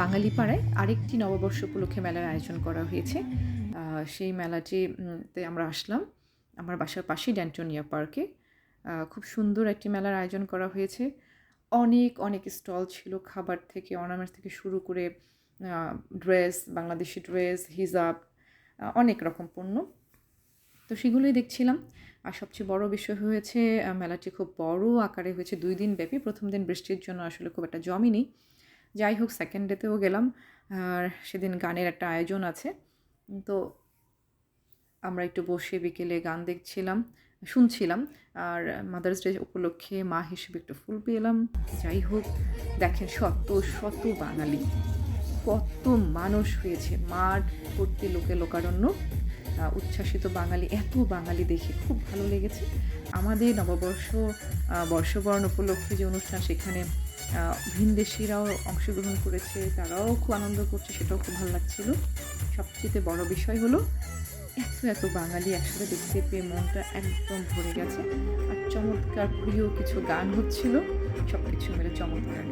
বাঙালি পাড়ায় আরেকটি নববর্ষ উপলক্ষে মেলার আয়োজন করা হয়েছে। সেই মেলাটি আমরা আসলাম। আমার বাসার পাশেই ড্যান্টোনিয়া পার্কে খুব সুন্দর একটি মেলার আয়োজন করা হয়েছে। অনেক অনেক স্টল ছিল খাবার থেকে অর্নামেন্টস থেকে শুরু করে ড্রেস, বাংলাদেশি ড্রেস, হিজাব অনেক রকম পণ্য। তো সেগুলোই দেখছিলাম। আর সবচেয়ে বড় বিষয় হয়েছে মেলাটি খুব বড় আকারে হয়েছে, দুই দিন ব্যাপী। প্রথম দিন বৃষ্টির জন্য আসলে খুব একটা জমেনি যাই হোক সেকেন্ড ডেতেও গেলাম। আর সেদিন গানের একটা আয়োজন আছে। তো আমরা একটু বসে বিকেলে গান দেখছিলাম, শুনছিলাম। আর মাদার্স ডে উপলক্ষে মা হিসেবে একটু ফুল পেলাম। যাই হোক, দেখেন শত শত বাঙালি, কত মানুষ হয়েছে মাঠ ভর্তি লোকে লোকারণ্য। উচ্ছ্বাসিত বাঙালি, এত বাঙালি দেখে খুব ভালো লেগেছে। আমাদের নববর্ষ বর্ষবরণ উপলক্ষে যে অনুষ্ঠান সেখানে ভিনদেশিরাও অংশগ্রহণ করেছে, তারাও খুব আনন্দ করছে, সেটাও খুব ভালো লাগছিল। সবচেয়ে বড় বিষয় হলো, এত এত বাঙালি একসাথে দেখতে পেয়ে মনটা একদম ভরে গেছে। আর চমৎকার প্রিয় কিছু গান হচ্ছিল সব কিছু মিলে চমৎকার।